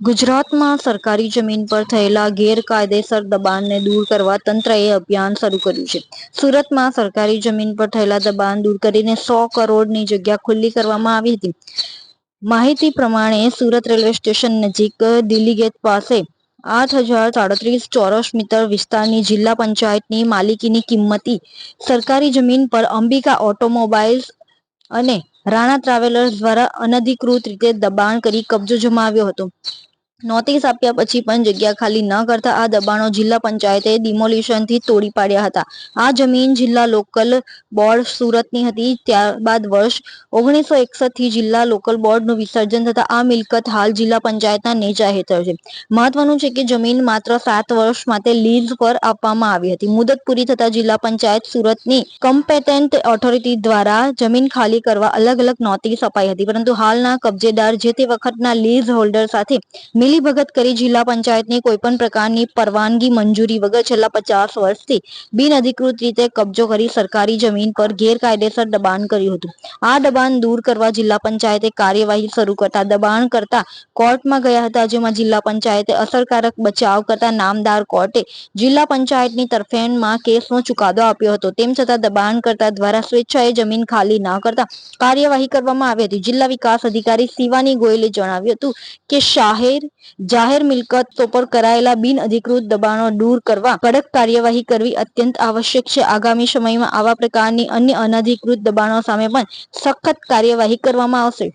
ગુજરાતમાં સરકારી જમીન પર થયેલા ગેરકાયદેસર દબાણને દૂર કરવા તંત્રએ અભિયાન શરૂ કર્યું છે. સુરતમાં સરકારી જમીન પર થયેલા દબાણ દૂર કરીને સો કરોડની જગ્યા ખુલ્લી કરવામાં આવી હતી. માહિતી પ્રમાણે સુરત રેલવે સ્ટેશન નજીક દિલ્હી ગેટ પાસે આઠ હજાર સાડત્રીસ ચોરસ મીટર વિસ્તારની જિલ્લા પંચાયતની માલિકીની કિંમતી સરકારી જમીન પર અંબિકા ઓટોમોબાઈલ્સ અને રાણા ટ્રાવેલર્સ દ્વારા અનધિકૃત રીતે દબાણ કરી કબજો જમાવ્યો હતો. નોટિસ આપ્યા પછી પણ જગ્યા ખાલી ન કરતા આ દબાણો જિલ્લા પંચાયતે ડિમોલિશનથી તોડી પાડ્યા હતા. આ જમીન જિલ્લા લોકલ બોર્ડ સુરતની હતી. ત્યારબાદ વર્ષ ઓગણીસો એકસઠથી જિલ્લા લોકલ બોર્ડનું વિસર્જન થતા આ મિલકત હાલ જિલ્લા પંચાયતના નેજા હેઠળ છે. મહત્વનું છે કે જમીન માત્ર સાત વર્ષ માટે લીઝ પર આપવામાં આવી હતી. મુદત પૂરી થતા જિલ્લા પંચાયત સુરતની કમ્પેટેન્ટ ઓથોરિટી દ્વારા જમીન ખાલી કરવા અલગ અલગ નોટિસ અપાઈ હતી. પરંતુ હાલના કબજેદાર જે તે વખતના લીઝ હોલ્ડર સાથે મિલીભગત કરી જિલ્લા પંચાયતની કોઈપણ પ્રકારની પરવાનગી મંજૂરી વગર છેલ્લા પચાસ વર્ષથી બિનઅધિકૃત રીતે કબજો કરી સરકારી જમીન પર ગેરકાયદેસર દબાણ કર્યું હતું. આ દબાણ દૂર કરવા જિલ્લા પંચાયતે કાર્યવાહી શરૂ કરતા દબાણ કરતા કોર્ટમાં ગયા હતા, જેમાં જિલ્લા પંચાયતે અસરકારક બચાવ કરતા નામદાર કોર્ટે જિલ્લા પંચાયતની તરફેણમાં કેસનો ચુકાદો આપ્યો હતો. તેમ છતાં દબાણ કરતા દ્વારા સ્વેચ્છાએ જમીન ખાલી ન કરતા કાર્યવાહી કરવામાં આવી હતી. જિલ્લા વિકાસ અધિકારી શિવાની ગોયલે જણાવ્યું હતું કે શાહેર જાહેર મિલકતો પર કરાયેલા બિનઅધિકૃત દબાણો દૂર કરવા કડક કાર્યવાહી કરવી અત્યંત આવશ્યક છે. આગામી સમયમાં આવા પ્રકારની અન્ય અનધિકૃત દબાણો સામે પણ સખત કાર્યવાહી કરવામાં આવશે.